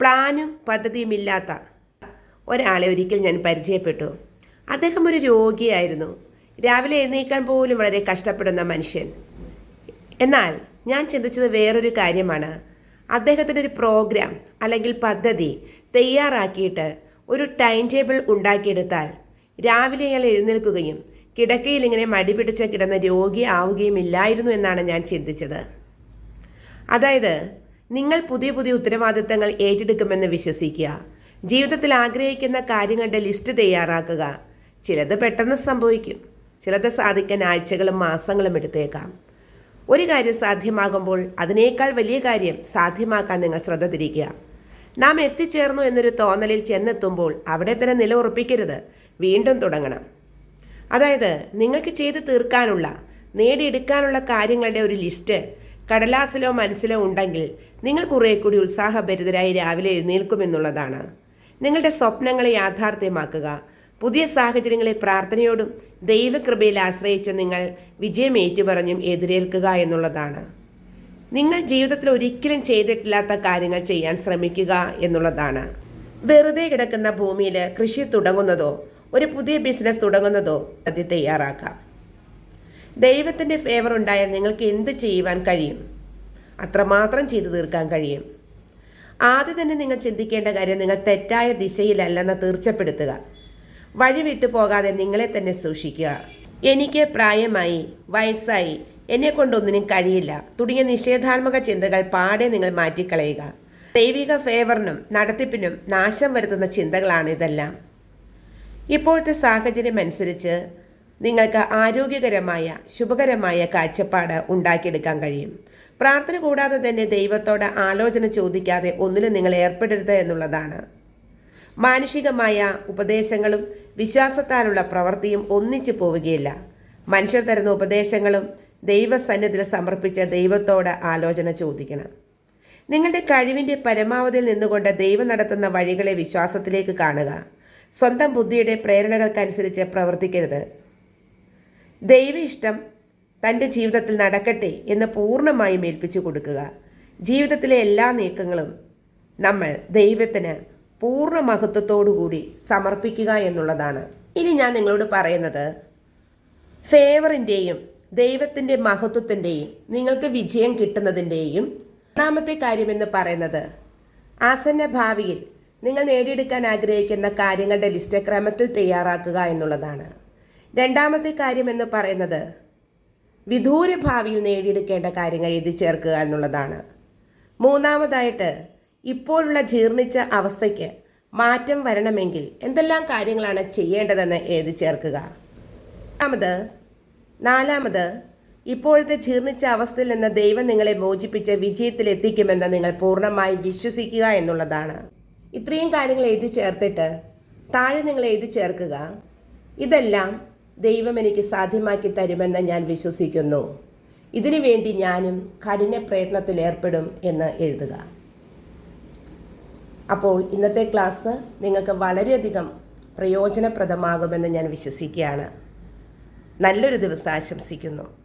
പ്ലാനും പദ്ധതിയും ഇല്ലാത്ത ഒരാളെ ഒരിക്കൽ ഞാൻ പരിചയപ്പെട്ടു. അദ്ദേഹം ഒരു രോഗിയായിരുന്നു. രാവിലെ എഴുന്നേക്കാൻ പോലും വളരെ കഷ്ടപ്പെടുന്ന മനുഷ്യൻ. എന്നാൽ ഞാൻ ചിന്തിച്ചത് വേറൊരു കാര്യമാണ്. അദ്ദേഹത്തിന്റെ ഒരു പ്രോഗ്രാം അല്ലെങ്കിൽ പദ്ധതി തയ്യാറാക്കിയിട്ട് ഒരു ടൈം ടേബിൾ ഉണ്ടാക്കിയെടുത്താൽ രാവിലെ അയാൾ എഴുന്നേൽക്കുകയും കിടക്കയിൽ ഇങ്ങനെ മടി പിടിച്ച് കിടന്ന രോഗി ആവുകയും ഇല്ലായിരുന്നു എന്നാണ് ഞാൻ ചിന്തിച്ചത്. അതായത് നിങ്ങൾ പുതിയ പുതിയ ഉത്തരവാദിത്തങ്ങൾ ഏറ്റെടുക്കുമെന്ന് വിശ്വസിക്കുക. ജീവിതത്തിൽ ആഗ്രഹിക്കുന്ന കാര്യങ്ങളുടെ ലിസ്റ്റ് തയ്യാറാക്കുക. ചിലത് പെട്ടെന്ന് സംഭവിക്കും. ചിലത് സാധിക്കാൻ ആഴ്ചകളും മാസങ്ങളും എടുത്തേക്കാം. ഒരു കാര്യം സാധ്യമാകുമ്പോൾ അതിനേക്കാൾ വലിയ കാര്യം സാധ്യമാക്കാൻ നിങ്ങൾ ശ്രദ്ധ തിരിക്കുക. നാം എത്തിച്ചേർന്നു എന്നൊരു തോന്നലിൽ ചെന്നെത്തുമ്പോൾ അവിടെ തന്നെ നിലയുറപ്പിക്കരുത് വീണ്ടും തുടങ്ങണം. അതായത് നിങ്ങൾക്ക് ചെയ്ത് തീർക്കാനുള്ള നേടിയെടുക്കാനുള്ള കാര്യങ്ങളുടെ ഒരു ലിസ്റ്റ് കടലാസിലോ മനസ്സിലോ ഉണ്ടെങ്കിൽ നിങ്ങൾ കുറേ കൂടി ഉത്സാഹഭരിതരായി രാവിലെ എഴുന്നേൽക്കുമെന്നുള്ളതാണ്. നിങ്ങളുടെ സ്വപ്നങ്ങളെ യാഥാർത്ഥ്യമാക്കുക. പുതിയ സാഹചര്യങ്ങളെ പ്രാർത്ഥനയോടും ദൈവകൃപയിൽ ആശ്രയിച്ച് നിങ്ങൾ വിജയം ഏറ്റുപറഞ്ഞും എതിരേൽക്കുക എന്നുള്ളതാണ്. നിങ്ങൾ ജീവിതത്തിൽ ഒരിക്കലും ചെയ്തിട്ടില്ലാത്ത കാര്യങ്ങൾ ചെയ്യാൻ ശ്രമിക്കുക എന്നുള്ളതാണ്. വെറുതെ കിടക്കുന്ന ഭൂമിയിൽ കൃഷി തുടങ്ങുന്നതോ ഒരു പുതിയ ബിസിനസ് തുടങ്ങുന്നതോ അത് തയ്യാറാക്കാം. ദൈവത്തിന്റെ ഫേവർ ഉണ്ടായാൽ നിങ്ങൾക്ക് എന്ത് ചെയ്യുവാൻ കഴിയും? അത്രമാത്രം ചെയ്തു തീർക്കാൻ കഴിയും. ആദ്യം തന്നെ നിങ്ങൾ ചിന്തിക്കേണ്ട കാര്യം നിങ്ങൾ തെറ്റായ ദിശയിലല്ലെന്ന് തീർച്ചപ്പെടുത്തുക. വഴി വിട്ടു പോകാതെ നിങ്ങളെ തന്നെ സൂക്ഷിക്കുക. എനിക്ക് പ്രായമായി വയസ്സായി എന്നെ കൊണ്ടൊന്നിനും കഴിയില്ല. തുടങ്ങിയ നിഷേധാത്മക ചിന്തകൾ പാടെ നിങ്ങൾ മാറ്റിക്കളയുക. ദൈവിക ഫേവറിനും നടത്തിപ്പിനും നാശം വരുത്തുന്ന ചിന്തകളാണ് ഇതെല്ലാം. ഇപ്പോഴത്തെ സാഹചര്യം അനുസരിച്ച് നിങ്ങൾക്ക് ആരോഗ്യകരമായ ശുഭകരമായ കാഴ്ചപ്പാട് ഉണ്ടാക്കിയെടുക്കാൻ കഴിയും. പ്രാർത്ഥന കൂടാതെ തന്നെ ദൈവത്തോട് ആലോചന ചോദിക്കാതെ ഒന്നിലും നിങ്ങൾ ഏർപ്പെടരുത് എന്നുള്ളതാണ്. മാനുഷികമായ ഉപദേശങ്ങളും വിശ്വാസത്താലുള്ള പ്രവൃത്തിയും ഒന്നിച്ചു പോവുകയില്ല. മനുഷ്യർ തരുന്ന ഉപദേശങ്ങളും ദൈവസന്നിധിയിൽ സമർപ്പിച്ച ദൈവത്തോട് ആലോചന ചോദിക്കണം. നിങ്ങളുടെ കഴിവിന്റെ പരമാവധിയിൽ നിന്നുകൊണ്ട് ദൈവം നടത്തുന്ന വഴികളെ വിശ്വാസത്തിലേക്ക് കാണുക. സ്വന്തം ബുദ്ധിയുടെ പ്രേരണകൾക്കനുസരിച്ച് പ്രവർത്തിക്കരുത്. ദൈവ ഇഷ്ടം തന്റെ ജീവിതത്തിൽ നടക്കട്ടെ എന്ന് പൂർണമായും ഏൽപ്പിച്ചു കൊടുക്കുക. ജീവിതത്തിലെ എല്ലാ നീക്കങ്ങളും നമ്മൾ ദൈവത്തിന് പൂർണ മഹത്വത്തോടുകൂടി സമർപ്പിക്കുക എന്നുള്ളതാണ്. ഇനി ഞാൻ നിങ്ങളോട് പറയുന്നത് ഫേവറിന്റെയും ദൈവത്തിന്റെ മഹത്വത്തിന്റെയും നിങ്ങൾക്ക് വിജയം കിട്ടുന്നതിന്റെയും ഒന്നാമത്തെ കാര്യമെന്ന് പറയുന്നത് ആസന്ന ഭാവിയിൽ നിങ്ങൾ നേടിയെടുക്കാൻ ആഗ്രഹിക്കുന്ന കാര്യങ്ങളുടെ ലിസ്റ്റ് ക്രമത്തിൽ തയ്യാറാക്കുക എന്നുള്ളതാണ്. രണ്ടാമത്തെ കാര്യം എന്ന് പറയുന്നത് വിദൂര ഭാവിയിൽ നേടിയെടുക്കേണ്ട കാര്യങ്ങൾ എഴുതി ചേർക്കുക എന്നുള്ളതാണ്. മൂന്നാമതായിട്ട് ഇപ്പോഴുള്ള ജീർണിച്ച അവസ്ഥയ്ക്ക് മാറ്റം വരണമെങ്കിൽ എന്തെല്ലാം കാര്യങ്ങളാണ് ചെയ്യേണ്ടതെന്ന് എഴുതി ചേർക്കുക. നാലാമത് നാലാമത് ഇപ്പോഴത്തെ ജീർണിച്ച അവസ്ഥയിൽ നിന്ന് ദൈവം നിങ്ങളെ മോചിപ്പിച്ച് വിജയത്തിൽ എത്തിക്കുമെന്ന് നിങ്ങൾ പൂർണമായി വിശ്വസിക്കുക എന്നുള്ളതാണ്. ഇത്രയും കാര്യങ്ങൾ എഴുതി ചേർത്തിട്ട് താഴെ നിങ്ങൾ എഴുതി ചേർക്കുക. ഇതെല്ലാം ദൈവം എനിക്ക് സാധ്യമാക്കി തരുമെന്ന് ഞാൻ വിശ്വസിക്കുന്നു. ഇതിനു വേണ്ടി ഞാനും കഠിന പ്രയത്നത്തിൽ ഏർപ്പെടും എന്ന് എഴുതുക. അപ്പോൾ ഇന്നത്തെ ക്ലാസ് നിങ്ങൾക്ക് വളരെയധികം പ്രയോജനപ്രദമാകുമെന്ന് ഞാൻ വിശ്വസിക്കുകയാണ്. നല്ലൊരു ദിവസം ആശംസിക്കുന്നു.